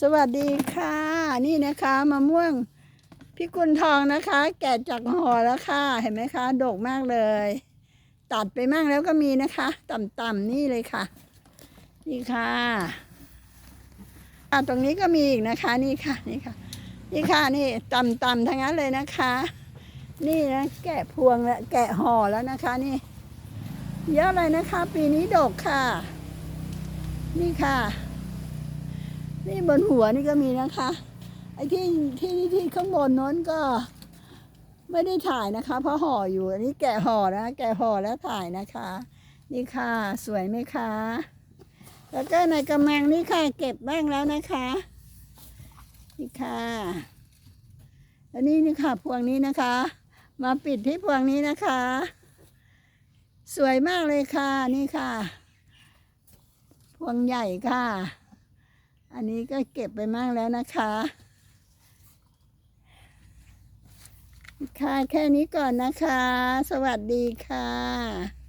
สวัสดีค่ะ นี่นะคะมะม่วงพิกุลทองนะคะ แกะจากห่อแล้วค่ะ เห็นไหมคะดกมากเลย ตัดไปมั่งแล้วก็มีนะคะ ต่ำๆนี่เลยค่ะ นี่ค่ะอะตรงนี้ก็มีอีกนะคะ นี่ค่ะนี่ค่ะ นี่ค่ะนี่ต่ำๆทั้งนั้นเลยนะคะ นี่นะแกะพวงแล้วแกะห่อแล้วนะคะนี่เยอะเลยนะคะ ปีนี้ดกค่ะ นี่ค่ะ นี่บนหัวนี่ก็มีนะคะ ไอ้ที่ที่ที่ที่ข้างบนโน้นก็ ไม่ได้ถ่ายนะคะ เพราะห่ออยู่ อันนี้แกะห่อนะ แกะห่อแล้วถ่ายนะคะ นี่ค่ะ สวยไหมคะ แล้วก็ในกระมังนี่ค่ะ เก็บบ้างแล้วนะคะ นี่ค่ะอันนี้นี่ค่ะพวงนี้นะคะ มาปิดที่พวงนี้นะคะ สวยมากเลยค่ะนี่ค่ะ พวงใหญ่ค่ะ อันนี้ก็เก็บไปมากแล้วนะคะค่ะแค่นี้ก่อนนะคะ สวัสดีค่ะ